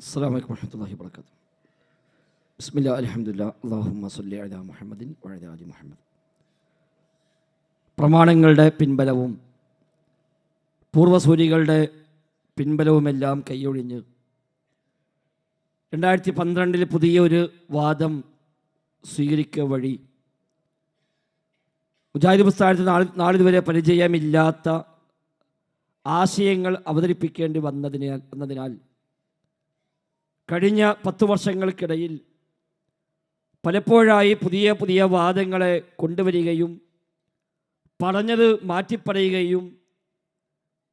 അസ്സാം വലൈക്കും വരഹമുല്ലാ വാബർക്കാത്തു ബിസ്മില്ല അലഹമുല്ല അള്ളാഹുമ്മ സല്ലി അല മുഹമ്മദിൻ വഴദ അലി മുഹമ്മദ്. പ്രമാണങ്ങളുടെ പിൻബലവും പൂർവസൂരികളുടെ പിൻബലവുമെല്ലാം കൈയൊഴിഞ്ഞ് രണ്ടായിരത്തി പന്ത്രണ്ടിൽ പുതിയ ഒരു വാദം സ്വീകരിക്കുക വഴി മുജാഹിദ് പുസ്തകത്തിൽ നാളി നാളിതുവരെ പരിചയമില്ലാത്ത ആശയങ്ങൾ അവതരിപ്പിക്കേണ്ടി വന്നതിനാൽ വന്നതിനാൽ കഴിഞ്ഞ പത്തു വർഷങ്ങൾക്കിടയിൽ പലപ്പോഴായി പുതിയ പുതിയ വാദങ്ങളെ കൊണ്ടുവരികയും പറഞ്ഞത് മാറ്റിപ്പറയുകയും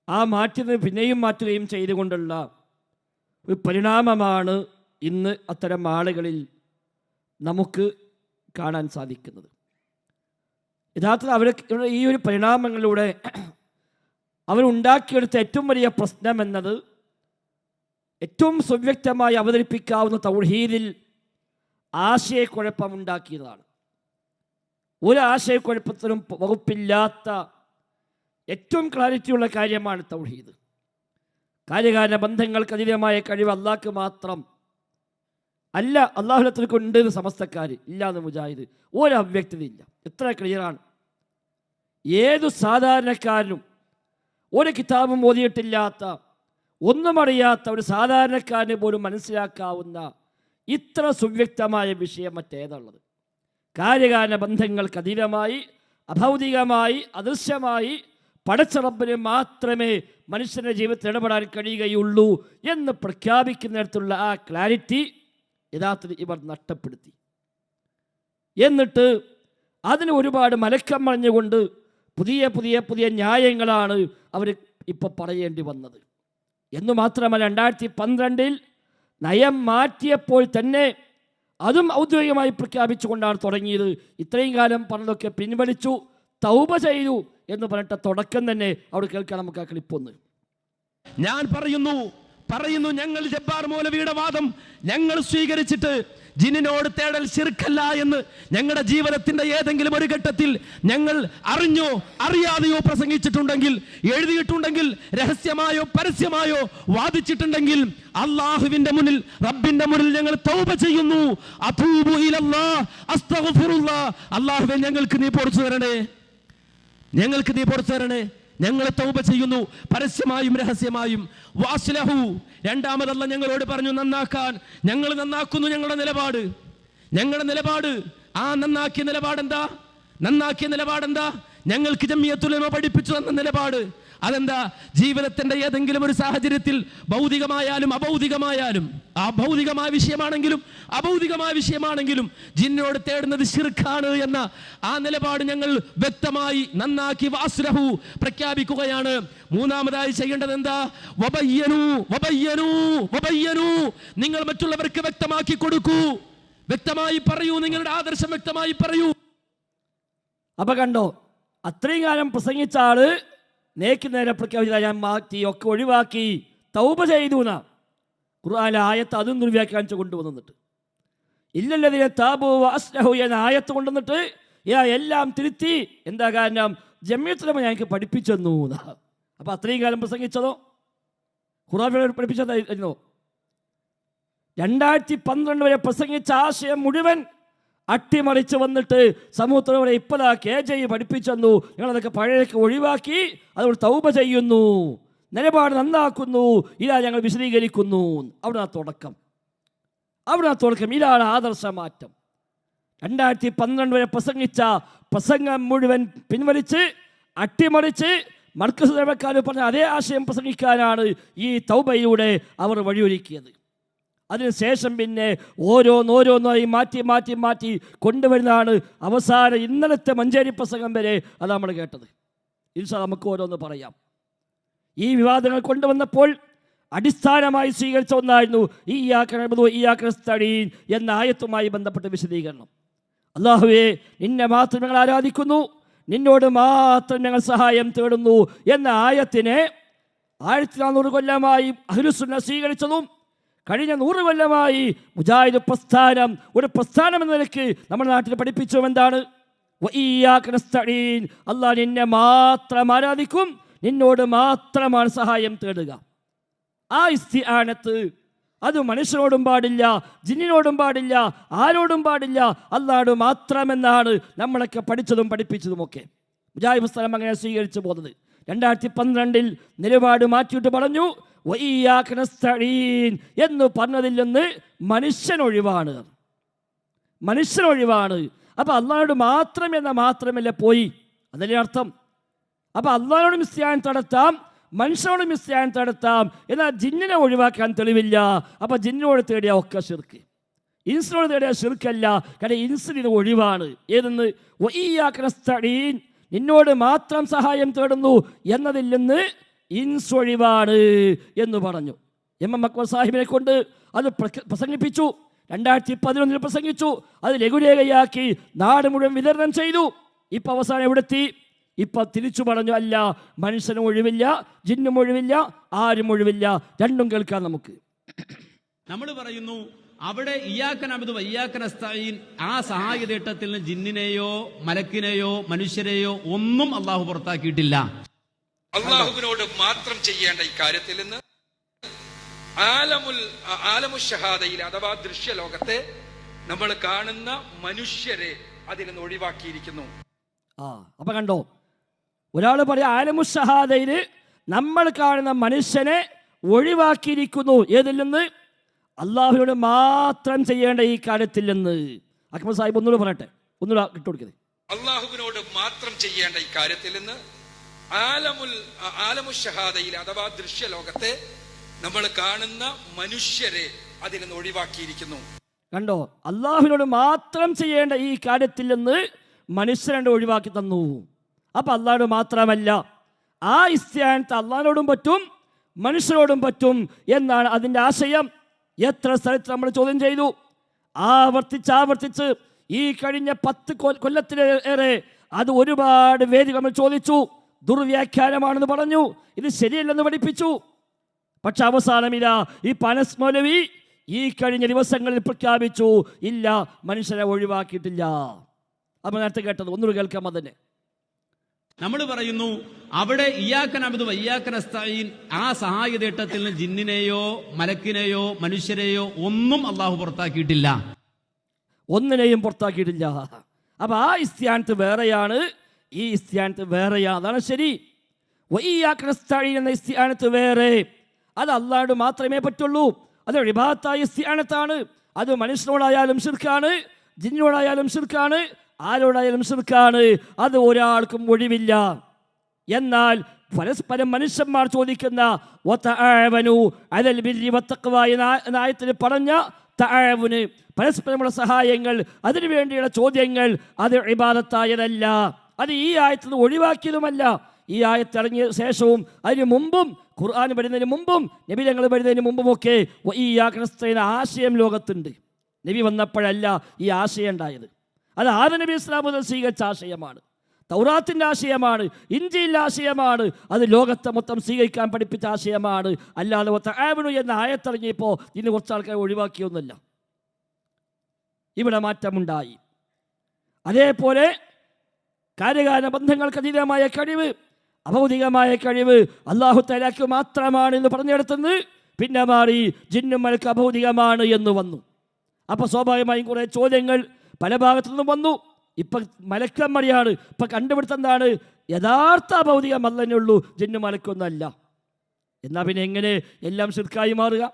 ആ മാറ്റുന്നത് പിന്നെയും മാറ്റുകയും ചെയ്തുകൊണ്ടുള്ള ഒരു പരിണാമമാണ് ഇന്ന് അത്തരം ആളുകളിൽ നമുക്ക് കാണാൻ സാധിക്കുന്നത്. യഥാർത്ഥത്തിൽ അവർ ഈ ഒരു പരിണാമങ്ങളിലൂടെ അവരുണ്ടാക്കിയെടുത്ത ഏറ്റവും വലിയ പ്രശ്നം എന്നത് ഏറ്റവും സുവ്യക്തമായി അവതരിപ്പിക്കാവുന്ന തൗഹീദിൽ ആശയക്കുഴപ്പമുണ്ടാക്കിയതാണ്. ഒരു ആശയക്കുഴപ്പത്തിനും വകുപ്പില്ലാത്ത ഏറ്റവും ക്ലാരിറ്റിയുള്ള കാര്യമാണ് തൗഹീദ്. കാര്യകാല ബന്ധങ്ങൾക്ക് അതീതമായ കഴിവ് അള്ളാഹ്ക്ക് മാത്രം അല്ല എന്ന് സമസ്തക്കാർ ഇല്ലാന്ന് മുജാഹിദ് ഒരു അവ്യക്തതയില്ല എത്ര ക്ലിയറാണ്? ഏതു സാധാരണക്കാരനും ഒരു കിതാബും ഓതിയിട്ടില്ലാത്ത ഒന്നും അറിയാത്ത ഒരു സാധാരണക്കാരന് പോലും മനസ്സിലാക്കാവുന്ന ഇത്ര സുവ്യക്തമായ വിഷയം മറ്റേതുള്ളത് കാര്യകാല ബന്ധങ്ങൾക്ക് അതീതമായി അഭൗതികമായി അദൃശ്യമായി പടച്ചറപ്പിന് മാത്രമേ മനുഷ്യന്റെ ജീവിതത്തിൽ ഇടപെടാൻ കഴിയുകയുള്ളൂ എന്ന് പ്രഖ്യാപിക്കുന്നിടത്തുള്ള ആ ക്ലാരിറ്റി യഥാർത്ഥത്തിൽ ഇവർ നഷ്ടപ്പെടുത്തി. എന്നിട്ട് അതിന് ഒരുപാട് മലക്കം മറിഞ്ഞുകൊണ്ട് പുതിയ പുതിയ പുതിയ ന്യായങ്ങളാണ് അവർ ഇപ്പോൾ പറയേണ്ടി വന്നത്. എന്നു മാത്രമല്ല രണ്ടായിരത്തി പന്ത്രണ്ടിൽ നയം മാറ്റിയപ്പോൾ തന്നെ അതും ഔദ്യോഗികമായി പ്രഖ്യാപിച്ചുകൊണ്ടാണ് തുടങ്ങിയത്. ഇത്രയും കാലം പറഞ്ഞതൊക്കെ പിൻവലിച്ചു തൗബ ചെയ്തു എന്ന് പറഞ്ഞിട്ട് തുടക്കം തന്നെ അവിടെ കേൾക്കാൻ നമുക്ക് ആ ക്ലിപ്പൊന്ന്. ഞാൻ പറയുന്നു പറയുന്നു ഞങ്ങൾ ജബ്ബാർ മൗലവിയുടെ വാദം ഞങ്ങൾ സ്വീകരിച്ചിട്ട് ജിന്നിനോട് തേടൽ ശിർക്കല്ല എന്ന് ഞങ്ങളുടെ ജീവിതത്തിന്റെ ഏതെങ്കിലും ഒരു ഘട്ടത്തിൽ ഞങ്ങൾ അറിഞ്ഞോ അറിയാതെയോ പ്രസംഗിച്ചിട്ടുണ്ടെങ്കിൽ എഴുതിയിട്ടുണ്ടെങ്കിൽ രഹസ്യമായോ പരസ്യമായോ വാദിച്ചിട്ടുണ്ടെങ്കിൽ അള്ളാഹുവിന്റെ മുന്നിൽ റബ്ബിന്റെ മുന്നിൽ ഞങ്ങൾ തൗബ ചെയ്യുന്നു. അള്ളാഹുവെ ഞങ്ങൾക്ക് നീ പൊടിച്ചു തരണേ. ഞങ്ങൾക്ക് നീ പൊടിച്ചു തരണേ. ഞങ്ങൾ തൗബ ചെയ്യുന്നു. പരസ്യമായും രഹസ്യമായും. വാസ്ലഹു രണ്ടാമതല്ല ഞങ്ങളോട് പറഞ്ഞു നന്നാക്കാൻ. ഞങ്ങൾ നന്നാക്കുന്നു ഞങ്ങളുടെ നിലപാട്. ഞങ്ങളുടെ നിലപാട്. ആ നന്നാക്കിയ നിലപാടെന്താ? നന്നാക്കിയ നിലപാട് എന്താ ഞങ്ങൾക്ക് ജമ്മിയത്തുലമ പഠിപ്പിച്ചു തന്ന നിലപാട്. അതെന്താ? ജീവിതത്തിന്റെ ഏതെങ്കിലും ഒരു സാഹചര്യത്തിൽ ഭൗതികമായാലും അഭൗതികമായാലും ആ വിഷയമാണെങ്കിലും അഭൗതികമായ വിഷയമാണെങ്കിലും ജിന്നോട് തേടുന്നത് ശിർഖാണ് എന്ന ആ നിലപാട് ഞങ്ങൾ വ്യക്തമായി നന്നാക്കി വാസുരഹു പ്രഖ്യാപിക്കുകയാണ്. മൂന്നാമതായി ചെയ്യേണ്ടത് എന്താ വബയ്യനു വബയ്യനു വബയ്യനു. നിങ്ങൾ മറ്റുള്ളവർക്ക് വ്യക്തമാക്കി കൊടുക്കൂ. വ്യക്തമായി പറയൂ നിങ്ങളുടെ ആദർശം വ്യക്തമായി പറയൂ. അപ്പൊ കണ്ടോ? അത്രയും കാലം പ്രസംഗിച്ച ആൾ നേക്ക് നേരെ പ്രഖ്യാപിച്ച ഞാൻ മാറ്റി ഒക്കെ ഒഴിവാക്കി തൗപ ചെയ്തു എന്നാ ഖുർആാനിലെ ആയത്ത് അതും ദുർവ്യാഖ്യാനിച്ച് കൊണ്ടുവന്നിട്ട്. ഇല്ലല്ലതിനെ താപു അസ്ലഹു എന്ന ആയത്ത് കൊണ്ടുവന്നിട്ട് ഇയാ എല്ലാം തിരുത്തി എന്താ കാരണം? ജമ്യത്തിലമ ഞങ്ങൾക്ക് പഠിപ്പിച്ചെന്നു എന്നാ അപ്പൊ അത്രയും കാലം പ്രസംഗിച്ചതോ? ഖുറാൻ പഠിപ്പിച്ചതായിരുന്നോ? രണ്ടായിരത്തി പന്ത്രണ്ട് വരെ പ്രസംഗിച്ച ആശയം മുഴുവൻ അട്ടിമറിച്ച് വന്നിട്ട് സമൂഹത്തിലൂടെ ഇപ്പതാ കെ ജെ പഠിപ്പിച്ചു തന്നു ഞങ്ങളതൊക്കെ പഴയൊക്കെ ഒഴിവാക്കി അതുകൊണ്ട് തൗപ ചെയ്യുന്നു. നിലപാട് നന്നാക്കുന്നു. ഇതാ ഞങ്ങൾ വിശദീകരിക്കുന്നു. അവിടെ ആ തുടക്കം. അവിടെ ആ തുടക്കം. ഇതാണ് ആദർശ മാറ്റം. രണ്ടായിരത്തി പന്ത്രണ്ട് വരെ പ്രസംഗിച്ച പ്രസംഗം മുഴുവൻ പിൻവലിച്ച് അട്ടിമറിച്ച് മർക്കസ് ദേവക്കാർ പറഞ്ഞ അതേ ആശയം പ്രസംഗിക്കാനാണ് ഈ തൗബയിലൂടെ അവർ വഴിയൊരുക്കിയത്. അതിനുശേഷം പിന്നെ ഓരോന്നോരോന്നായി മാറ്റി മാറ്റി മാറ്റി കൊണ്ടുവരുന്നതാണ് അവസാനം ഇന്നലത്തെ മഞ്ചേരി പ്രസംഗം വരെ അത് നമ്മൾ കേട്ടത്. ഇൻഷാ നമുക്ക് ഓരോന്ന് പറയാം. ഈ വിവാദങ്ങൾ കൊണ്ടുവന്നപ്പോൾ അടിസ്ഥാനമായി സ്വീകരിച്ച ഒന്നായിരുന്നു ഈ ആക്രമണ ഈ ആക്രസ്തടീൻ എന്ന ആയത്തുമായി ബന്ധപ്പെട്ട വിശദീകരണം. അള്ളാഹുവെ നിന്നെ മാത്രം ഞങ്ങൾ ആരാധിക്കുന്നു നിന്നോട് മാത്രം ഞങ്ങൾ സഹായം തേടുന്നു എന്ന ആയത്തിനെ ആയിരത്തി നാനൂറ് കൊല്ലമായി അഹ്ലുസുന്ന സ്വീകരിച്ചതും കഴിഞ്ഞ നൂറ് കൊല്ലമായി മുജാഹിദ് പ്രസ്ഥാനം ഒരു പ്രസ്ഥാനം എന്ന നിലയ്ക്ക് നമ്മുടെ നാട്ടിൽ പഠിപ്പിച്ചു എന്താണ്? അള്ളാഹ് നിന്നെ മാത്രം ആരാധിക്കും നിന്നോട് മാത്രമാണ് സഹായം തേടുക. ആ ഇസ്തിആനത്ത് അത് മനുഷ്യനോടും പാടില്ല ജിന്നിനോടും പാടില്ല ആരോടും പാടില്ല അല്ലാട് മാത്രമെന്നാണ് നമ്മളൊക്കെ പഠിച്ചതും പഠിപ്പിച്ചതുമൊക്കെ. മുജാഹിബ് സ്ഥലം അങ്ങനെ സ്വീകരിച്ചു പോകുന്നത്. രണ്ടായിരത്തി പന്ത്രണ്ടിൽ നിലപാട് മാറ്റിയിട്ട് പറഞ്ഞു എന്ന് പറഞ്ഞതിൽ നിന്ന് മനുഷ്യനൊഴിവാണ്. മനുഷ്യനൊഴിവാണ്. അപ്പൊ അള്ളാഹിനോട് മാത്രം എന്ന മാത്രമല്ല പോയി. അതല്ലേ അർത്ഥം? അപ്പൊ അള്ളാഹിനോട് മിസ്യാൻ തടത്താം മനുഷ്യനോട് മിസ്യാൻ തടത്താം. എന്നാൽ ജിന്നിനെ ഒഴിവാക്കാൻ തെളിവില്ല. അപ്പൊ ജിന്നിനോട് തേടിയ ഒക്കെ ശിർക്ക്. ഇൻസിനോട് തേടിയ ശിർക്കല്ല. കാരണം ഇൻസിന് ഒഴിവാണ്. ഏതെന്ന്? വഇയ്യാക്കനസ്തഈൻ നിന്നോട് മാത്രം സഹായം തേടുന്നു എന്നതിൽ നിന്ന് ഇൻസ് ഒഴിവാണ് എന്ന് പറഞ്ഞു. എം എം അക്ബർ സാഹിബിനെ കൊണ്ട് അത് പ്രസംഗിപ്പിച്ചു. രണ്ടായിരത്തി പതിനൊന്നിൽ പ്രസംഗിച്ചു. അത് ലഘുരേഖയാക്കി നാട് മുഴുവൻ വിതരണം ചെയ്തു. ഇപ്പൊ അവസാനം എവിടെത്തി? ഇപ്പൊ തിരിച്ചു പറഞ്ഞു അല്ല മനുഷ്യനും ഒഴിവില്ല ജിന്നും ഒഴിവില്ല ആരും ഒഴിവില്ല. രണ്ടും കേൾക്കാം നമുക്ക്. നമ്മൾ പറയുന്നു അവിടെ ഇയാക്കൻ അബദ് വയ്യാക്കൻ അസ്തഈൻ ആ സഹായതേട്ടത്തിൽ നിന്ന് ജിന്നിനെയോ മലക്കിനെയോ മനുഷ്യരെയോ ഒന്നും അള്ളാഹു പുറത്താക്കിയിട്ടില്ല. അള്ളാഹുവിനോട് മാത്രം ചെയ്യേണ്ട ഈ കാര്യത്തിൽ നിന്ന് ആലമുൽ ആലമു ഷഹാദയിൽ അഥവാ ദൃശ്യലോകത്തെ നമ്മൾ കാണുന്ന മനുഷ്യരെ അതിൽ നിന്ന് ഒഴിവാക്കിയിരിക്കുന്നു. ആ അപ്പൊ കണ്ടോ? ഒരാൾ പറയാം ആലമുഷഹാദയിൽ നമ്മൾ കാണുന്ന മനുഷ്യനെ ഒഴിവാക്കിയിരിക്കുന്നു. ഏതിൽ നിന്ന്? അള്ളാഹുവിനോട് മാത്രം ചെയ്യേണ്ട ഈ കാര്യത്തിൽ നിന്ന്. അക്ബർ സാഹിബ് ഒന്നുകൂടെ പറയട്ടെ? ഒന്നുകൂടെ ഇട്ടുകൊടുക്കുന്നത് അള്ളാഹുവിനോട് മാത്രം ചെയ്യേണ്ട ഈ കാര്യത്തിൽ നിന്ന് ആലമുൽ ആലമു ഷഹാദയിൽ അഥവാ ദൃശ്യലോകത്തെ നമ്മൾ കാണുന്ന മനുഷ്യരെ അതിൽ നിന്ന് ഒഴിവാക്കിയിരിക്കുന്നു. കണ്ടോ? അള്ളാഹുവിനോട് മാത്രം ചെയ്യേണ്ട ഈ കാര്യത്തിൽ നിന്ന് മനുഷ്യരണ്ട് ഒഴിവാക്കി തന്നു. അപ്പൊ അള്ളാഹോട് മാത്രമല്ല ആ ഇസ്ത്യാനത്ത് അള്ളാഹിനോടും പറ്റും മനുഷ്യരോടും പറ്റും എന്നാണ് അതിന്റെ ആശയം. എത്ര സ്ഥലത്ത് നമ്മൾ ചോദ്യം ചെയ്തു? ആവർത്തിച്ച് ആവർത്തിച്ച് ഈ കഴിഞ്ഞ പത്ത് കൊല്ലത്തിലേറെ അത് ഒരുപാട് വേദികൾ നമ്മൾ ചോദിച്ചു. ദുർവ്യാഖ്യാനമാണെന്ന് പറഞ്ഞു. ഇത് ശരിയല്ലെന്ന് പഠിപ്പിച്ചു. പക്ഷെ അവസാനമില്ല. ഈ പനസ് മൗലവി ഈ കഴിഞ്ഞ ദിവസങ്ങളിൽ പ്രഖ്യാപിച്ചു ഇല്ല മനുഷ്യരെ ഒഴിവാക്കിയിട്ടില്ല. അപ്പൊ നേരത്തെ കേട്ടത് ഒന്നുകൂടി കേൾക്കാം അതിന്. നമ്മൾ പറയുന്നു അവിടെ ഇയാക്കൻ അമിത് വയ്യാക്കൻ അസ്തഈൻ ആ സഹായതേട്ടത്തിൽ നിന്ന് ജിന്നിനെയോ മലക്കിനെയോ മനുഷ്യരെയോ ഒന്നും അള്ളാഹു പുറത്താക്കിയിട്ടില്ല. ഒന്നിനെയും പുറത്താക്കിയിട്ടില്ല. അപ്പൊ ആ ഇസ്ത്യാനത്ത് വേറെയാണ്. ഈ ഇസ്ത്യാനത്ത് വേറെയാ അതാണ് ശരി. എന്ന ഇസ്ത്യാനത്ത് വേറെ. അത് അല്ലാണ്ട് മാത്രമേ പറ്റുള്ളൂ. അത് വിഭാഗത്തായ ഇസ്ത്യാനത്താണ് അത് മനുഷ്യനോടായാലും ശിർക്കാണ്. ജിന്നിനോടായാലും ശിർക്കാണ്. ആരോടായാലും ശിർക്കാണ്. അത് ഒരാൾക്കും ഒഴിവില്ല. എന്നാൽ പരസ്പരം മനുഷ്യന്മാർ ചോദിക്കുന്ന എന്ന ആയത്തിൽ പറഞ്ഞ തആവുന് പരസ്പരമുള്ള സഹായങ്ങൾ അതിനു വേണ്ടിയുള്ള ചോദ്യങ്ങൾ അത് ഇബാദത്തായതല്ല. അത് ഈ ആയത്തിൽ നിന്ന് ഒഴിവാക്കിയതുമല്ല. ഈ ആയത്തിറങ്ങിയ ശേഷവും അതിന് മുമ്പും ഖുർആൻ വരുന്നതിന് മുമ്പും നബി ഞങ്ങൾ വരുന്നതിന് മുമ്പുമൊക്കെ ഈ യാക്കണസ്തയുടെ ആശയം ലോകത്തുണ്ട്. നബി വന്നപ്പോഴല്ല ഈ ആശയം ഉണ്ടായത്. അത് ആദ നബി ഇസ്ലാം മുതൽ സ്വീകരിച്ച ആശയമാണ്. തൗറാത്തിന്റെ ആശയമാണ് ഇഞ്ചിയിലെ ആശയമാണ് അത് ലോകത്തെ മൊത്തം സ്വീകരിക്കാൻ പഠിപ്പിച്ച ആശയമാണ്. അല്ലാതെ ആവണു എന്ന ആയത്തിറങ്ങിയപ്പോൾ ഇന്ന് കുറച്ച് ആൾക്കാർ ഒഴിവാക്കിയൊന്നുമല്ല. ഇവിടെ മാറ്റമുണ്ടായി. അതേപോലെ കാര്യകാല ബന്ധങ്ങൾക്ക് അതീതമായ കഴിവ് അഭൗതികമായ കഴിവ് അള്ളാഹു തലാക്ക് മാത്രമാണ് എന്ന് പറഞ്ഞെടുത്തത്. പിന്നെ മാറി ജിന്നും മലക്ക് അഭൗതികമാണ് എന്ന് വന്നു. അപ്പോൾ സ്വാഭാവികമായും കുറേ ചോദ്യങ്ങൾ പല ഭാഗത്തു നിന്നും വന്നു. ഇപ്പം മലക്കമ്മടിയാണ് ഇപ്പം കണ്ടുപിടുത്തം എന്താണ് യഥാർത്ഥ ഭൗതികം അല്ലന്നെ ഉള്ളൂ ജിന്നു മലക്കൊന്നല്ല എന്നാ പിന്നെ എങ്ങനെ എല്ലാം ശിർക്കായി മാറുക?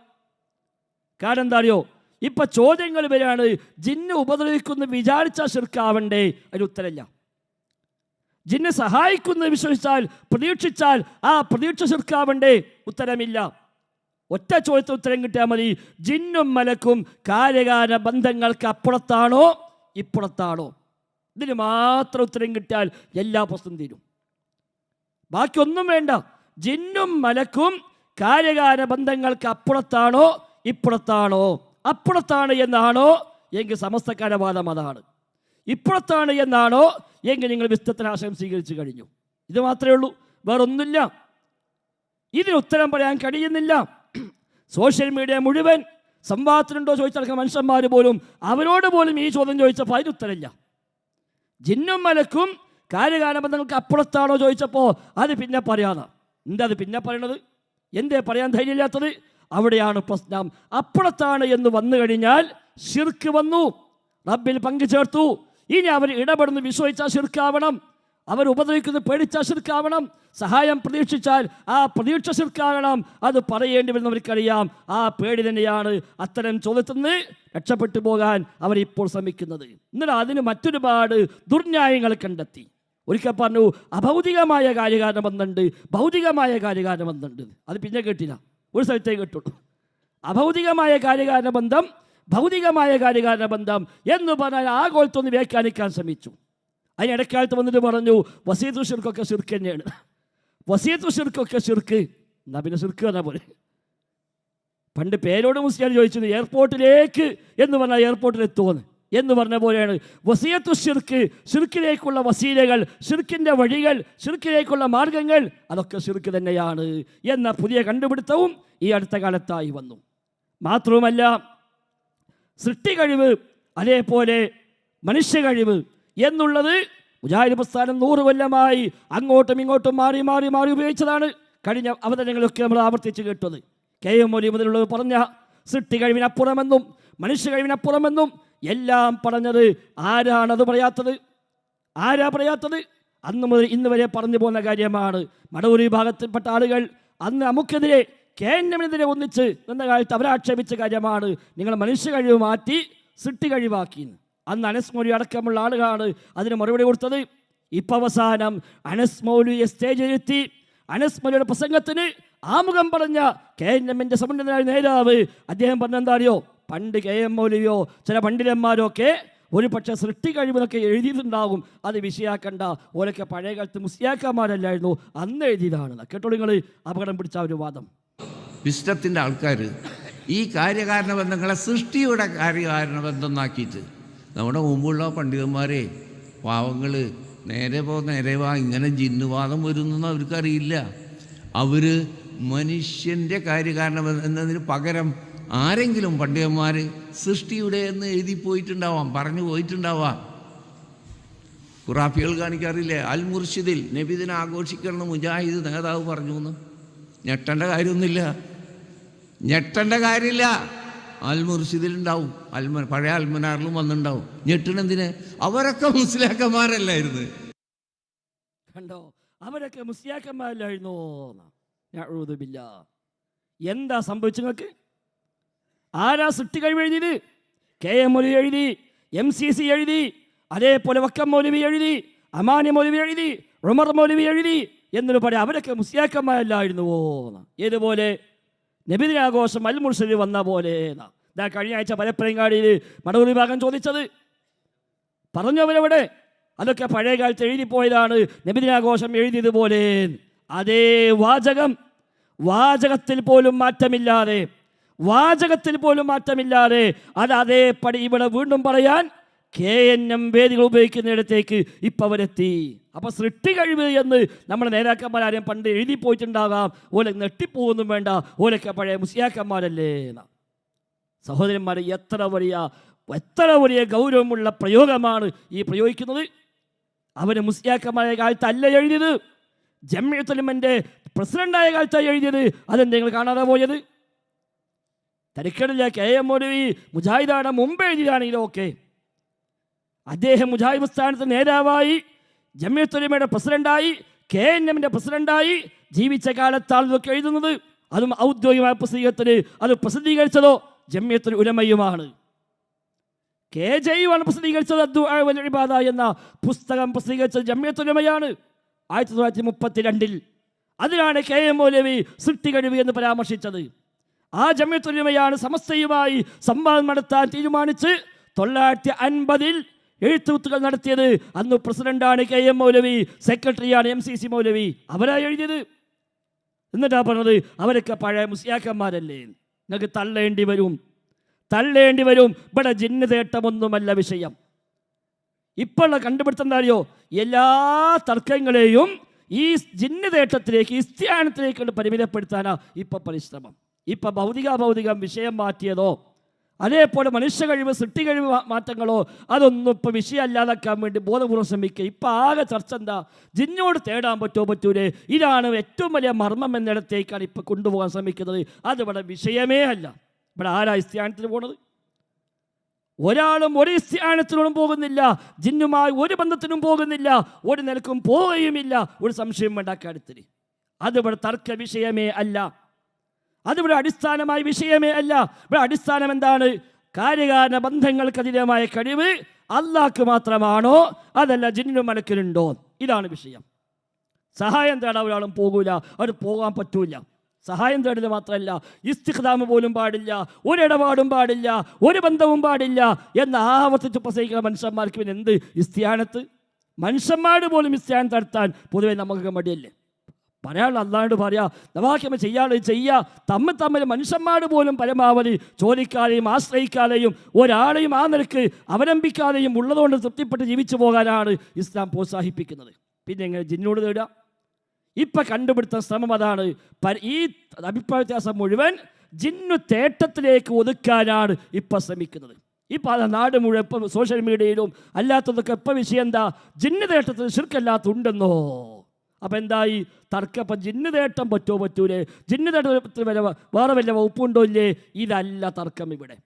കാരണം എന്താ അറിയോ ഇപ്പൊ ചോദ്യങ്ങൾ വരെയാണ് ജിന്നു ഉപദ്രവിക്കുന്നു വിചാരിച്ച ശിർക്കാവണ്ടേ? അതിന് ഉത്തരമില്ല. ജിന്നെ സഹായിക്കുന്നു വിശ്വസിച്ചാൽ പ്രതീക്ഷിച്ചാൽ ആ പ്രതീക്ഷ ചെറുക്കാവണ്ടേ ഉത്തരമില്ല. ഒറ്റ ചോദ്യത്തിന് ഉത്തരം കിട്ടിയാൽ മതി. ജിന്നും മലക്കും കാര്യകാല ബന്ധങ്ങൾക്ക് അപ്പുറത്താണോ? ഇപ്പുറത്താണോ? ഇതിന് മാത്രം ഉത്തരം കിട്ടിയാൽ എല്ലാ പ്രശ്നം തീരും. ബാക്കിയൊന്നും വേണ്ട. ജിന്നും മലക്കും കാര്യകാല ബന്ധങ്ങൾക്ക് അപ്പുറത്താണോ? ഇപ്പുറത്താണോ? അപ്പുറത്താണ് എന്നാണോ? എങ്കിൽ സമസ്തക്കാരവാദം അതാണ്. ഇപ്പുറത്താണ് എന്നാണോ എങ്കിൽ നിങ്ങൾ വിസ്തൃതനാശയം സ്വീകരിച്ചു കഴിഞ്ഞു. ഇത് മാത്രമേ ഉള്ളൂ. വേറൊന്നുമില്ല. ഇതിന് ഉത്തരം പറയാൻ കഴിയുന്നില്ല. സോഷ്യൽ മീഡിയ മുഴുവൻ സംവാദത്തിനുണ്ടോ ചോദിച്ചാൽ മനുഷ്യന്മാർ പോലും അവരോട് പോലും ഈ ചോദ്യം ചോദിച്ചപ്പോൾ അതിന് ഉത്തരമില്ല. ജിന്നും മലക്കും കാര്യകാലബന്ധങ്ങൾക്ക് അപ്പുറത്താണോ ചോദിച്ചപ്പോൾ അത് പിന്നെ പറയാതെ എന്താ അത് പിന്നെ പറയണത്? എന്തേ പറയാൻ ധൈര്യമില്ലാത്തത്? അവിടെയാണ് പ്രശ്നം. അപ്പുറത്താണ് എന്ന് വന്നു കഴിഞ്ഞാൽ ഷിർക്ക് വന്നു. റബ്ബിൽ പങ്കുചേർത്തു. ഇനി അവർ ഇടപെടുന്ന വിശ്വസിച്ചാൽ ശിർക്കാവണം. അവർ ഉപദ്രവിക്കുന്നത് പേടിച്ചാൽ ശിർക്കാവണം. സഹായം പ്രതീക്ഷിച്ചാൽ ആ പ്രതീക്ഷ ശിർക്കാകണം അത് പറയേണ്ടി വരുന്നവർക്കറിയാം ആ പേടി തന്നെയാണ് അത്തരം ചോദ്യത്തിൽ നിന്ന് രക്ഷപ്പെട്ടു പോകാൻ അവരിപ്പോൾ ശ്രമിക്കുന്നത്. എന്നിട്ട് അതിന് മറ്റൊരുപാട് ദുർന്യായങ്ങൾ കണ്ടെത്തി. ഒരിക്കൽ പറഞ്ഞു അഭൗതികമായ കാര്യകാരണം വന്നുണ്ട് ഭൗതികമായ കാര്യകാരണം വന്നുണ്ട് അത് പിന്നെ കേട്ടില്ല. ഒരു സ്ഥലത്തേ കേട്ടുള്ളൂ. അഭൗതികമായ കാര്യകാരണ ബന്ധം ഭൗതികമായ കാര്യകാരണ ബന്ധം എന്ന് പറഞ്ഞാൽ ആഗോളത്തൊന്ന് വ്യാഖ്യാനിക്കാൻ ശ്രമിച്ചു. അതിനിടക്കാലത്ത് വന്നിട്ട് പറഞ്ഞു വസീത്തു ഷിർക്കൊക്കെ ഷിർക്ക് തന്നെയാണ്. വസീത്തു ഷിർക്കൊക്കെ ഷിർക്ക് എന്നാ പിന്നെ ഷിർക്ക് പറഞ്ഞാൽ പോലെ പണ്ട് പേരോട് മുസ്ലിം ചോദിച്ചത് എയർപോർട്ടിലേക്ക് എന്ന് പറഞ്ഞാൽ എയർപോർട്ടിൽ എത്തുമെന്ന് എന്ന് പറഞ്ഞ പോലെയാണ്. വസീയത്തു ഷിർക്ക് ഷിർക്കിലേക്കുള്ള വസീലകൾ ഷിർക്കിന്റെ വഴികൾ ഷിർക്കിലേക്കുള്ള മാർഗങ്ങൾ അതൊക്കെ ഷിർക്ക് തന്നെയാണ് എന്ന പുതിയ കണ്ടുപിടുത്തവും ഈ അടുത്ത കാലത്തായി വന്നു. മാത്രവുമല്ല സൃഷ്ടി കഴിവ് അതേപോലെ മനുഷ്യ കഴിവ് എന്നുള്ളത് മുജാഹിദ് പ്രസ്ഥാനം നൂറ് കൊല്ലമായി അങ്ങോട്ടും ഇങ്ങോട്ടും മാറി മാറി മാറി ഉപയോഗിച്ചതാണ് കഴിഞ്ഞ അവതരണങ്ങളൊക്കെ നമ്മൾ ആവർത്തിച്ച് കേട്ടത്. കെ എം മൊലി മുതലുള്ളവർ പറഞ്ഞ സൃഷ്ടി കഴിവിനപ്പുറമെന്നും മനുഷ്യ കഴിവിനപ്പുറമെന്നും എല്ലാം പറഞ്ഞത് ആരാണത് പറയാത്തത്? ആരാ പറയാത്തത്? അന്ന് മുതൽ ഇന്ന് വരെ പറഞ്ഞു പോകുന്ന കാര്യമാണ്. മടവൂർ വിഭാഗത്തിൽപ്പെട്ട ആളുകൾ അന്ന് നമുക്കെതിരെ കേന്ദ്രമെതിരെ ഒന്നിച്ച് നിന്ന കാലത്ത് അവരാക്ഷേപിച്ച കാര്യമാണ്. നിങ്ങൾ മനുഷ്യ കഴിവ് മാറ്റി സിട്ടി കഴിവാക്കി. അന്ന് അനസ് മൗലി അടക്കമുള്ള ആളുകളാണ് അതിന് മറുപടി കൊടുത്തത്. ഇപ്പം അവസാനം അനസ് മൗലിയെ സ്റ്റേജിലെത്തി അനസ് മൗലിയുടെ പ്രസംഗത്തിന് ആമുഖം പറഞ്ഞ കെ എൻ സമുന്നതനായ നേതാവ് അദ്ദേഹം പറഞ്ഞ അറിയോ? പണ്ട് കെ എം മൗലിയോ ചില പണ്ഡിതന്മാരോ ഒക്കെ ഒരു പക്ഷേ സൃഷ്ടി കഴിവെന്നൊക്കെ എഴുതിയിട്ടുണ്ടാകും. അത് വിഷയാക്കണ്ട. ഓരൊക്കെ പഴയ കാലത്ത് മുസ്ലിയാക്കന്മാരല്ലായിരുന്നു. അന്ന് എഴുതിയതാണ് കേട്ടോ നിങ്ങൾ അപകടം പിടിച്ച ഒരു വാദം. വിസ്റ്റത്തിന്റെ ആൾക്കാർ. ഈ കാര്യകാരണ ബന്ധങ്ങളെ സൃഷ്ടിയുടെ കാര്യകാരണ ബന്ധമാക്കിയിട്ട് നമ്മുടെ മുമ്പുള്ള പണ്ഡിതന്മാരെ പാവങ്ങൾ നേരെ പോ നേരെ വാ ഇങ്ങനെ ജിന്നുവാദം വരുന്നൊന്നും അവർക്കറിയില്ല. അവർ മനുഷ്യന്റെ കാര്യകാരണ എന്നതിന് പകരം ആരെങ്കിലും പണ്ഡിതന്മാർ സൃഷ്ടിയുടെ എന്ന് എഴുതി പോയിട്ടുണ്ടാവാം പറഞ്ഞു പോയിട്ടുണ്ടാവാം. ഖുറാഫികൾ കാണിക്കാറില്ലേ അൽ മുർഷിദിൽ നബിദിനെ ആഘോഷിക്കണം മുജാഹിദ് നേതാവ് പറഞ്ഞു എന്ന് ഞെട്ടേണ്ട കാര്യമൊന്നുമില്ല. ഞെട്ടേണ്ട കാര്യമില്ല. അൽമുർഷിദിലുണ്ടാവും. അൽമ പഴയ അൽമനാറിലും വന്നിട്ടുണ്ടാവും. ഞെട്ടണെന്തിന് അവരൊക്കെ മുസ്ലിയാക്കന്മാരല്ലായിരുന്നു. കണ്ടോ? അവരൊക്കെ മുസ്ലിയാക്കന്മാരല്ലായിരുന്നോ. ഞാൻ എഴുതുമില്ല എന്താ സംഭവിച്ചു നിങ്ങൾക്ക്? ആരാ സൃഷ്ടി കഴിവ് എഴുതിയത്? കെ എം മൊലി എഴുതി എം സി സി എഴുതി അതേപോലെ വക്കം മൗലവി എഴുതി അമാനി മൗലവി എഴുതി ഉമർ മൗലവി എഴുതി എന്നൊരു പറയാം. അവരൊക്കെ മുസ്ലിയാക്കന്മാരല്ലായിരുന്നുവോ ഏതുപോലെ? നബിദിനാഘോഷം അൽ മുർസലി വന്ന പോലെ ഇതാ കഴിഞ്ഞ ആഴ്ച പരപ്പരങ്ങാടിയിൽ മടവൂർ വിഭാഗം ചോദിച്ചത്. പറഞ്ഞവരവിടെ അതൊക്കെ പഴയ കാലത്ത് എഴുതിപ്പോയതാണ് നബിദിനാഘോഷം എഴുതിയതുപോലെ. അതേ വാചകം വാചകത്തിൽ പോലും മാറ്റമില്ലാതെ വാചകത്തിൽ പോലും മാറ്റമില്ലാതെ അത് അതേപടി ഇവിടെ വീണ്ടും പറയാൻ കെ എൻ എം വേദികൾ ഉപയോഗിക്കുന്നിടത്തേക്ക് ഇപ്പം അവരെത്തി. അപ്പോൾ സൃഷ്ടി കഴിവ് എന്ന് നമ്മുടെ നേതാക്കന്മാരാരും പണ്ട് എഴുതി പോയിട്ടുണ്ടാകാം. ഓലെ നെട്ടിപ്പോകുന്നും വേണ്ട. ഓലൊക്കെ പഴയ മുസ്ലിയാക്കന്മാരല്ലേ എന്നാ സഹോദരന്മാരെ എത്ര വലിയ എത്ര വലിയ ഗൗരവമുള്ള പ്രയോഗമാണ് ഈ പ്രയോഗിക്കുന്നത്. അവന് മുസ്ലിയാക്കന്മാരായ കാലത്തല്ല എഴുതിയത്. ജമ്മിയത്തുലിമന്റെ പ്രസിഡന്റായ കാലത്താണ് എഴുതിയത്. അതെന്താ നിങ്ങൾ കാണാതെ പോയത്? തരിക്കടില്ല. കെ എം മൗലവി മുജാഹിദാണ് മുമ്പ് എഴുതിയതാണ് ഇതൊക്കെ അദ്ദേഹം മുജാഹിബ് സ്ഥാനത്ത് നേതാവായി ജമ്മിയത്തുലിമയുടെ പ്രസിഡന്റായി കെ എൻ എമ്മിന്റെ പ്രസിഡന്റായി ജീവിച്ച കാലത്താണ് ഇതൊക്കെ എഴുതുന്നത്. അതും ഔദ്യോഗികമായ പ്രസിദ്ധീകരണത്തിന് അത് പ്രസിദ്ധീകരിച്ചതോ ജമ്മിയത്തുൽ ഉലമയുമാണ്. കെ ജയുവാണ് പ്രസിദ്ധീകരിച്ചത് ഇബാദ എന്ന പുസ്തകം പ്രസിദ്ധീകരിച്ചത് ജമ്മിയത്തുലമയാണ് ആയിരത്തി തൊള്ളായിരത്തി മുപ്പത്തി രണ്ടിൽ അതിലാണ് കെ എം മൗലവി സൃഷ്ടി കഴിവ് എന്ന് പരാമർശിച്ചത്. ആ ജമ്മിയത്തുലമയാണ് സമസ്തയുമായി സംവാദം നടത്താൻ തീരുമാനിച്ച് തൊള്ളായിരത്തി അൻപതിൽ എഴുത്തുകുത്തുകൾ നടത്തിയത് അന്ന് പ്രസിഡന്റാണ് കെ എം മൗലവി സെക്രട്ടറിയാണ് എം സി സി മൗലവി. അവരാ എഴുതിയത്. എന്നിട്ടാ പറഞ്ഞത് അവരൊക്കെ പഴയ മുസ്ലിയാക്കന്മാരല്ലേ നിങ്ങൾക്ക് തള്ളേണ്ടി വരും. തള്ളേണ്ടി വരും. ഇവിടെ ജിന്ന് തേട്ടമൊന്നുമല്ല വിഷയം. ഇപ്പോഴുള്ള കണ്ടുപിടുത്തം എന്താ അറിയോ? എല്ലാ തർക്കങ്ങളെയും ഈ ജിന്ന് തേട്ടത്തിലേക്ക് ഇസ്ത്യാനത്തിലേക്ക് പരിമിതപ്പെടുത്താനാ ഇപ്പൊ പരിശ്രമം. ഇപ്പൊ ഭൗതിക ഭൗതികം വിഷയം മാറ്റിയതോ? അതേപോലെ മനുഷ്യ കഴിവ് സൃഷ്ടി കഴിവ് മാറ്റങ്ങളോ അതൊന്നും ഇപ്പോൾ വിഷയമല്ലാതാക്കാൻ വേണ്ടി ബോധപൂർവം ശ്രമിക്കുക. ഇപ്പം ആകെ ചർച്ച എന്താ? ജിന്നോട് തേടാൻ പറ്റുമോ പറ്റൂലേ? ഇതാണ് ഏറ്റവും വലിയ മർമ്മം എന്നിടത്തേക്കാണ് ഇപ്പം കൊണ്ടുപോകാൻ ശ്രമിക്കുന്നത്. അതിവിടെ വിഷയമേ അല്ല. ഇവിടെ ആരാ സ്ഥാനത്തിന് പോണത്? ഒരാളും ഒരു സ്ഥാനത്തിനോടും പോകുന്നില്ല. ജിന്നുമായി ഒരു ബന്ധത്തിനും പോകുന്നില്ല. ഒരു നിലക്കും പോവുകയുമില്ല. ഒരു സംശയം വേണ്ട കാര്യത്തിൽ അതിവിടെ തർക്ക വിഷയമേ അല്ല. അതിവിടെ അടിസ്ഥാനമായ വിഷയമേ അല്ല. ഇവിടെ അടിസ്ഥാനം എന്താണ്? കാര്യകാരണ ബന്ധങ്ങൾക്കതീതമായ കഴിവ് അള്ളാഹ്ക്ക് മാത്രമാണോ? അതല്ല ജിന്നിനും മലക്കിനുണ്ടോ? ഇതാണ് വിഷയം. സഹായം തേടാൻ ഒരാളും പോകൂല. അവർ പോകാൻ പറ്റൂല. സഹായം തേടുന്നത് മാത്രമല്ല ഇസ്തിഖ്ദാമ് പോലും പാടില്ല ഒരിടപാടും പാടില്ല ഒരു ബന്ധവും പാടില്ല എന്ന് ആവർത്തിച്ച് പ്രസംഗിക്കുന്ന മനുഷ്യന്മാർക്ക് പിന്നെ എന്ത്? ഇസ്ത്യാനത്ത്? മനുഷ്യന്മാർ പോലും ഇസ്ത്യാനം തടുത്താൻ പൊതുവെ നമുക്ക് മടിയല്ലേ? പറയാനുള്ള അല്ലാണ്ട് പറയാ. നവാക്യമ ചെയ്യാതെ ചെയ്യുക തമ്മിൽ തമ്മിൽ മനുഷ്യന്മാർ പോലും പരമാവധി ചോദിക്കാതെയും ആശ്രയിക്കാതെയും ഒരാളെയും ആ നിരക്ക് അവലംബിക്കാതെയും ഉള്ളതുകൊണ്ട് തൃപ്തിപ്പെട്ട് ജീവിച്ചു പോകാനാണ് ഇസ്ലാം പ്രോത്സാഹിപ്പിക്കുന്നത്. പിന്നെ എങ്ങനെ ജിന്നോട് തേടുക? ഇപ്പൊ കണ്ടുപിടുത്ത ശ്രമം അതാണ്. ഈ അഭിപ്രായ വ്യത്യാസം മുഴുവൻ ജിന്നു തേട്ടത്തിലേക്ക് ഒതുക്കാനാണ് ഇപ്പൊ ശ്രമിക്കുന്നത്. ഇപ്പൊ അത് നാട് മുഴുവൻ ഇപ്പം സോഷ്യൽ മീഡിയയിലും അല്ലാത്തതൊക്കെ ഇപ്പം വിഷയം എന്താ? ജിന്നു തേട്ടത്തിൽ ശിർക്കല്ലാത്തുണ്ടെന്നോ? അപ്പം എന്തായി? തർക്കപ്പം ജിന്നു തേട്ടം പറ്റുമോ പറ്റൂലേ? ജിന്നു തേട്ടത്തിൽ വല്ല വേറെ വല്ല വകുപ്പുണ്ടോ ഇല്ലേ? ഇതല്ല തർക്കം ഇവിടെ.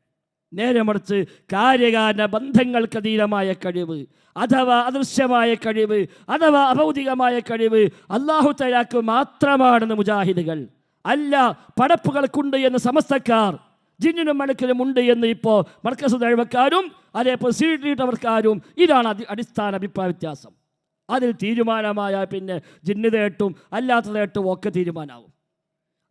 നേരെ മറിച്ച് കാര്യകാരണ ബന്ധങ്ങൾക്കതീതമായ കഴിവ് അഥവാ അദൃശ്യമായ കഴിവ് അഥവാ അഭൗതികമായ കഴിവ് അള്ളാഹു തലാക്ക് മാത്രമാണെന്ന് മുജാഹിദുകൾ. അല്ല പടപ്പുകൾക്കുണ്ട് എന്ന് സമസ്തക്കാർ ജിന്നിനും മണക്കിനും ഉണ്ട് എന്ന് ഇപ്പോൾ മർക്കസ് ദൈവക്കാരും അതേപോലെ സീട്ടവർക്കാരും ഇതാണ് അടിസ്ഥാന അഭിപ്രായ വ്യത്യാസം. അതിൽ തീരുമാനമായ പിന്നെ ജിന്ന് തേട്ടും അല്ലാത്ത തേട്ടും ഒക്കെ തീരുമാനമാവും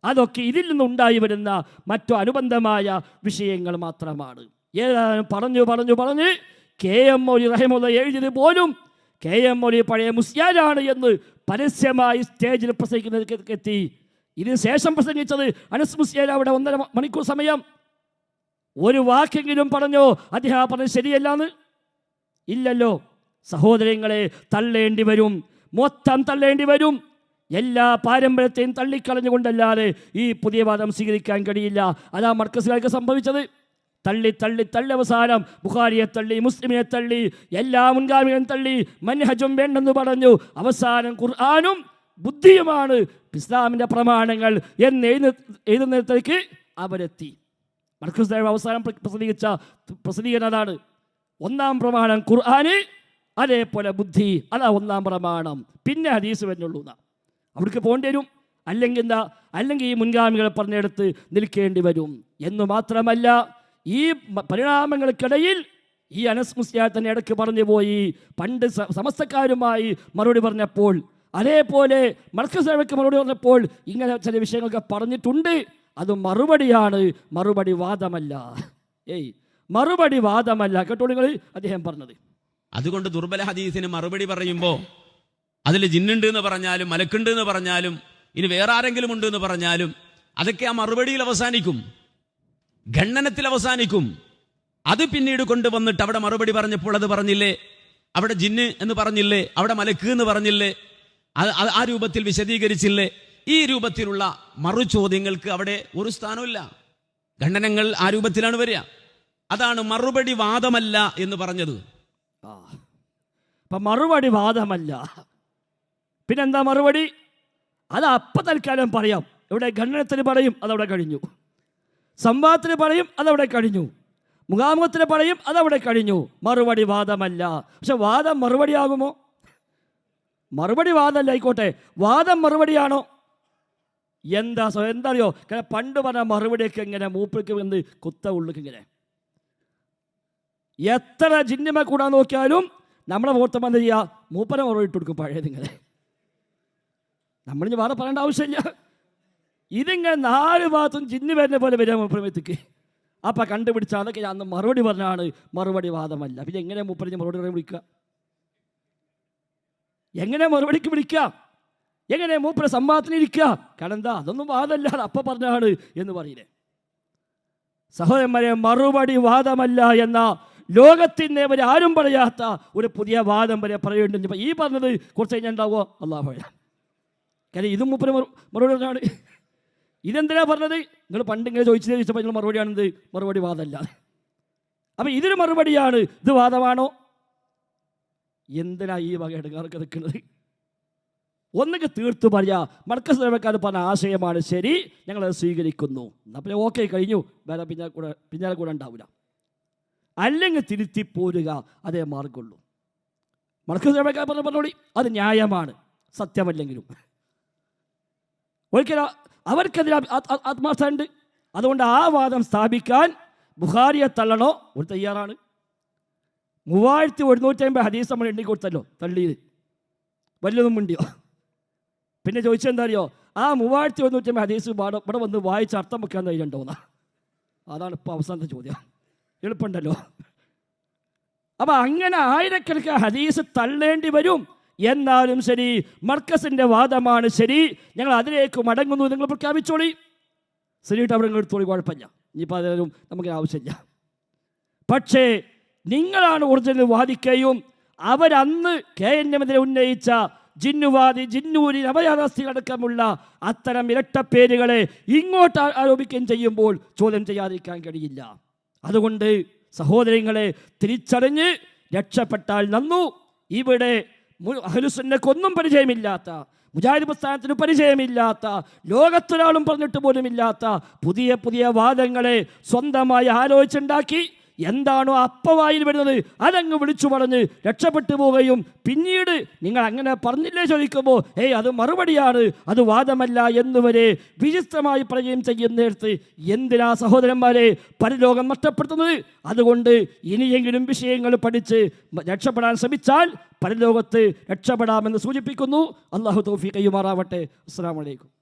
അതൊക്കെ ഇതിൽ നിന്നുണ്ടായി വരുന്ന മറ്റു അനുബന്ധമായ വിഷയങ്ങൾ മാത്രമാണ്. ഏതാനും പറഞ്ഞു പറഞ്ഞു പറഞ്ഞ് കെ എം മൊഴി റഹിമുള്ള എഴുതിയത് പോലും കെ എം മൊഴി പഴയ മുസ്യാരാണ് എന്ന് പരസ്യമായി സ്റ്റേജിൽ പ്രസംഗിക്കുന്നതിലേക്ക് എത്തി. ഇതിന് ശേഷം പ്രസംഗിച്ചത് അനസ് മുസ്യാര അവിടെ ഒന്നര മണിക്കൂർ സമയം. ഒരു വാക്കെങ്കിലും പറഞ്ഞോ? അദ്ദേഹം പറഞ്ഞത് ശരിയല്ലാന്ന്? ഇല്ലല്ലോ. സഹോദരങ്ങളെ തള്ളേണ്ടി വരും. മൊത്തം തള്ളേണ്ടി വരും. എല്ലാ പാരമ്പര്യത്തെയും തള്ളിക്കളഞ്ഞുകൊണ്ടല്ലാതെ ഈ പുതിയ വാദം സ്വീകരിക്കാൻ കഴിയില്ല. അതാ മർക്കസുകാർക്ക് സംഭവിച്ചത്. തള്ളി തള്ളി തള്ളി അവസാനം ബുഖാരിയെ തള്ളി മുസ്ലിമിനെ തള്ളി എല്ലാ മുൻഗാമികളും തള്ളി മൻഹജും വേണ്ടെന്ന് പറഞ്ഞു. അവസാനം ഖുർആാനും ബുദ്ധിയുമാണ്. ഇസ്ലാമിന്റെ പ്രമാണങ്ങൾ എന്ന് എഴുതി എഴുതുന്നിടത്തേക്ക് അവരെത്തി. മർക്കസ് അവസാനം പ്രസിദ്ധീകരിച്ച പ്രസിദ്ധീകരണം അതാണ് ഒന്നാം പ്രമാണം ഖുർആന് അതേപോലെ ബുദ്ധി അതാ ഒന്നാം പ്രമാണം. പിന്നെ ഹദീസ് വരുന്നുള്ളൂ അവിടേക്ക് പോകേണ്ടി വരും. അല്ലെങ്കിൽ എന്താ? അല്ലെങ്കിൽ ഈ മുൻഗാമികളെ പറഞ്ഞെടുത്ത് നിൽക്കേണ്ടി വരും. എന്ന് മാത്രമല്ല ഈ പരിണാമങ്ങൾക്കിടയിൽ ഈ അനസ് മുസ്ലിയാർ തന്നെ ഇടയ്ക്ക് പറഞ്ഞു പോയി. പണ്ട് സമസ്തക്കാരുമായി മറുപടി പറഞ്ഞപ്പോൾ അതേപോലെ മർക്കസേവയ്ക്ക് മറുപടി പറഞ്ഞപ്പോൾ ഇങ്ങനെ ചില വിഷയങ്ങളൊക്കെ പറഞ്ഞിട്ടുണ്ട്. അത് മറുപടിയാണ്. മറുപടി വാദമല്ല. ഏയ് മറുപടി വാദമല്ല. കേട്ടോ നിങ്ങൾ അദ്ദേഹം പറഞ്ഞത്. അതുകൊണ്ട് ദുർബല ഹദീസിന് മറുപടി പറയുമ്പോൾ അതിൽ ജിന്നുണ്ട് എന്ന് പറഞ്ഞാലും മലക്കുണ്ട് എന്ന് പറഞ്ഞാലും ഇനി വേറെ ആരെങ്കിലും ഉണ്ട് എന്ന് പറഞ്ഞാലും അതൊക്കെ ആ മറുപടിയിൽ അവസാനിക്കും. ഖണ്ഡനത്തിൽ അവസാനിക്കും. അത് പിന്നീട് കൊണ്ടുവന്നിട്ട് അവിടെ മറുപടി പറഞ്ഞപ്പോൾ അത് പറഞ്ഞില്ലേ? അവിടെ ജിന്ന് എന്ന് പറഞ്ഞില്ലേ? അവിടെ മലക്ക് എന്ന് പറഞ്ഞില്ലേ? ആ രൂപത്തിൽ വിശദീകരിച്ചില്ലേ? ഈ രൂപത്തിലുള്ള മറു ചോദ്യങ്ങൾക്ക് അവിടെ ഒരു സ്ഥാനമില്ല. ഖണ്ഡനങ്ങൾ ആ രൂപത്തിലാണ് വരിക. അതാണ് മറുപടി വാദമല്ല എന്ന് പറഞ്ഞത്. ആ. അപ്പം മറുപടി വാദമല്ല. പിന്നെന്താ മറുപടി? അത് അപ്പം തൽക്കാലം പറയാം. ഇവിടെ ഖണ്ഡനത്തിന് പറയും അതവിടെ കഴിഞ്ഞു. സംവാദത്തിന് പറയും അതവിടെ കഴിഞ്ഞു. മുഖാമുഖത്തിന് പറയും അതവിടെ കഴിഞ്ഞു. മറുപടി വാദമല്ല. പക്ഷെ വാദം മറുപടിയാകുമോ? മറുപടി വാദമല്ല ആയിക്കോട്ടെ. വാദം മറുപടിയാണോ? എന്താ എന്താ അറിയോ? പണ്ട് പറഞ്ഞ മറുപടിയൊക്കെ ഇങ്ങനെ മൂപ്പിക്ക് വന്ന് കുത്ത ഉള്ളിക്ക് ഇങ്ങനെ. എത്ര ജിന്നിമ കൂടാൻ നോക്കിയാലും നമ്മളെ മുഹൂർത്തം എന്താ ചെയ്യുക മൂപ്പനെ മറുപടി ഇട്ട് കൊടുക്കും പഴയ നിങ്ങൾ നമ്മളിനി വേറെ പറയേണ്ട ആവശ്യമില്ല. ഇതിങ്ങനെ നാല് ഭാഗത്തും ജിന്നി വരുന്ന പോലെ വരിക മൂപ്പറമേത്തേക്ക് അപ്പം കണ്ടുപിടിച്ച അതൊക്കെ അന്ന് മറുപടി പറഞ്ഞാണ് മറുപടി വാദമല്ല. പിന്നെ എങ്ങനെ മൂപ്പറിഞ്ഞ് മറുപടി പറയാൻ വിളിക്കുക? എങ്ങനെ മറുപടിക്ക് വിളിക്കുക? എങ്ങനെ മൂപ്പരെ സംവാദത്തിന് ഇരിക്കുക? കാരണം എന്താ അതൊന്നും വാദമല്ല അപ്പം പറഞ്ഞാണ് എന്ന് പറയില്ലേ സഹോദരന്മാരെ മറുപടി വാദമല്ല എന്ന ലോകത്തിന്റെ വരെ ആരും പറയാത്ത ഒരു പുതിയ വാദം വരെ പറയേണ്ടി ഈ പറഞ്ഞത് കുറച്ച് കഴിഞ്ഞാൽ ഉണ്ടാവുമോ? അള്ളാഹു കാര്യം ഇതും മുപ്പര് മറുപടി ആണ് ഇതെന്തിനാ പറഞ്ഞത്? നിങ്ങൾ പണ്ട് ഇങ്ങനെ ചോദിച്ചത് ചോദിച്ചപ്പോൾ നിങ്ങൾ മറുപടിയാണെന്ത്? മറുപടി വാദമല്ല. അപ്പം ഇതൊരു മറുപടിയാണ്. ഇത് വാദമാണോ? എന്തിനാ ഈ വക എടുക്കാർക്ക് നിൽക്കുന്നത്? ഒന്നുകിൽ തീർത്തു പറയാ മർക്കസ് നിലവക്കാർ പറഞ്ഞ ആശയമാണ് ശരി ഞങ്ങളത് സ്വീകരിക്കുന്നു. എന്നാൽ പിന്നെ ഓക്കെ കഴിഞ്ഞു. വേറെ പിന്നാലെ കൂടെ പിന്നാലെ കൂടെ ഉണ്ടാവില്ല അല്ലെങ്കിൽ തിരുത്തി പോരുക അതേ മാർഗമുള്ളൂ. മർക്കസ് നിലവക്കാർ പറഞ്ഞ പറഞ്ഞോളി അത് ന്യായമാണ് സത്യമല്ലെങ്കിലും. ഒരിക്കലും അവർക്കെതിരെ ആത്മാർത്ഥമുണ്ട് അതുകൊണ്ട് ആ വാദം സ്ഥാപിക്കാൻ ബുഹാരിയെ തള്ളണോ? ഒരു തയ്യാറാണ്. മൂവായിരത്തി ഒരുന്നൂറ്റി അമ്പത് ഹദീസ് നമ്മൾ എണ്ണി കൊടുത്തല്ലോ തള്ളിയത്. വല്ലതും മുണ്ടിയോ? പിന്നെ ചോദിച്ചെന്താ അറിയോ? ആ മൂവായിരത്തി ഒരുന്നൂറ്റി അമ്പത് ഹദീസ് ഇവിടെ വന്ന് വായിച്ച് അർത്ഥം വെക്കാൻ ധൈര്യമുണ്ടോന്നാ അതാണ് ഇപ്പോൾ അവസാനത്തെ ചോദ്യം. എളുപ്പമുണ്ടല്ലോ. അപ്പം അങ്ങനെ ആയിരക്കണക്കിന് ഹദീസ് തള്ളേണ്ടി വരും. എന്നാലും ശരി മർക്കസിന്റെ വാദമാണ് ശരി. ഞങ്ങൾ അതിലേക്ക് മടങ്ങുന്നു നിങ്ങൾ പ്രഖ്യാപിച്ചോളി. ശരിയിട്ട് അവിടെ എടുത്തോളി കുഴപ്പമില്ല. ഇനിയിപ്പോൾ അതിനും നമുക്ക് ആവശ്യമില്ല. പക്ഷേ നിങ്ങളാണ് ഒറിജിനൽ വാദിക്കുകയും അവരന്ന് കെ എൻ എമ്മിനെ ഉന്നയിച്ച ജിന്നുവാദി ജിന്നൂരി നവയാഥാസ്ഥികളടക്കമുള്ള അത്തരം ഇരട്ട പേരുകളെ ഇങ്ങോട്ട് ആരോപിക്കുകയും ചെയ്യുമ്പോൾ ചോദ്യം ചെയ്യാതിരിക്കാൻ കഴിയില്ല. അതുകൊണ്ട് സഹോദരങ്ങളെ തിരിച്ചറിഞ്ഞ് രക്ഷപ്പെട്ടാൽ നന്നു. ഇവിടെ അഹ്ലുസുന്നക്കൊന്നും പരിചയമില്ലാത്ത മുജാഹിദ് പ്രസ്ഥാനത്തിന് പരിചയമില്ലാത്ത ലോകത്തൊരാളും പറഞ്ഞിട്ട് പോലുമില്ലാത്ത പുതിയ പുതിയ വാദങ്ങളെ സ്വന്തമായി ആലോചിച്ചുണ്ടാക്കി. എന്താണോ അപ്പവായിൽ വരുന്നത് അതങ്ങ് വിളിച്ചു പറഞ്ഞ് രക്ഷപ്പെട്ടു പോവുകയും പിന്നീട് നിങ്ങൾ അങ്ങനെ പറഞ്ഞില്ലേ ചോദിക്കുമ്പോൾ ഏയ് അത് മറുപടിയാണ് അത് വാദമല്ല എന്നുവരെ വിചിത്രമായി പറയുകയും ചെയ്യുന്നിടത്ത് എന്തിനാ സഹോദരന്മാരെ പരലോകം നഷ്ടപ്പെടുത്തുന്നത്? അതുകൊണ്ട് ഇനിയെങ്കിലും വിഷയങ്ങൾ പഠിച്ച് രക്ഷപ്പെടാൻ ശ്രമിച്ചാൽ പരലോകത്ത് രക്ഷപ്പെടാമെന്ന് സൂചിപ്പിക്കുന്നു. അള്ളാഹു തൗഫീഖ് കൈമാറാവട്ടെ. അസ്സാം വലൈക്കും